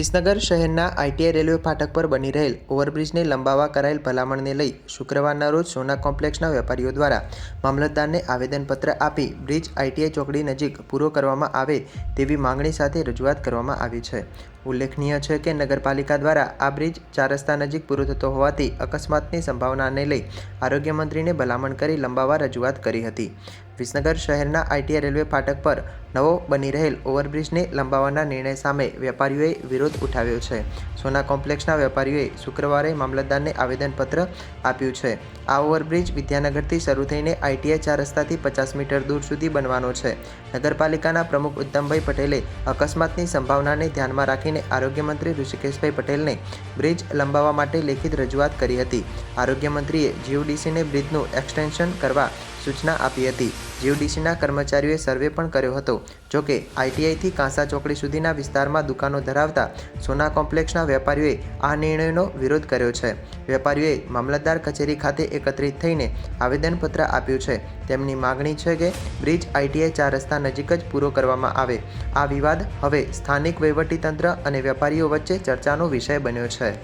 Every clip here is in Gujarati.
વિસનગર શહેરના આઈટીઆઈ રેલવે ફાટક પર બની રહેલ ઓવરબ્રિજને લંબાવવા કરાયેલ ભલામણને લઈ શુક્રવારના રોજ સોના કોમ્પ્લેક્સના વેપારીઓ દ્વારા મામલતદારને આવેદનપત્ર આપી બ્રિજ આઈટીઆઈ ચોકડી નજીક પૂરો કરવામાં આવે તેવી માંગણી સાથે રજૂઆત કરવામાં આવી છે. ઉલ્લેખનીય છે કે નગરપાલિકા દ્વારા આ બ્રિજ ચાર રસ્તા નજીક પૂરો થતો હોવાથી અકસ્માતની સંભાવનાને લઈ આરોગ્ય મંત્રીને ભલામણ કરી લંબાવવા રજૂઆત કરી હતી. વિસનગર શહેરના આઈટીઆઈ રેલવે ફાટક પર નવો બની રહેલ ઓવરબ્રિજને લંબાવવાના નિર્ણય સામે વેપારીઓએ વિરોધ ઉઠાવ્યો છે. સોના કોમ્પ્લેક્ષના વેપારીઓએ શુક્રવારે મામલતદારને આવેદનપત્ર આપ્યું છે. આ ઓવરબ્રિજ વિદ્યાનગરથી શરૂ થઈને આઈટીઆઈ ચાર રસ્તાથી પચાસ મીટર દૂર સુધી બનવાનો છે. નગરપાલિકાના પ્રમુખ ઉત્તમભાઈ પટેલે અકસ્માતની સંભાવનાને ધ્યાનમાં રાખીને આરોગ્ય મંત્રી ઋષિકેશભાઈ પટેલને બ્રિજ લંબાવવા માટે લેખિત રજૂઆત કરી હતી. આરોગ્ય મંત્રીએ જીઓડીસીને બ્રિજનું એક્સટેન્શન કરવા સૂચના આપી હતી. જીઓડીસીના કર્મચારીઓએ સર્વે પણ કર્યો હતો. જોકે આઈટીઆઈથી કાંસા ચોકડી સુધીના વિસ્તારમાં દુકાનો ધરાવતા સોના કોમ્પ્લેક્ષના વેપારીઓએ આ નિર્ણયનો વિરોધ કર્યો છે. વેપારીઓએ મામલતદાર કચેરી ખાતે એકત્રિત થઈને આવેદનપત્ર આપ્યું છે. તેમની માગણી છે કે બ્રિજ આઈટીઆઈ ચાર રસ્તા નજીક જ પૂરો કરવામાં આવે. આ વિવાદ હવે સ્થાનિક વહીવટીતંત્ર અને વેપારીઓ વચ્ચે ચર્ચાનો વિષય બન્યો છે.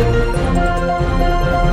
Música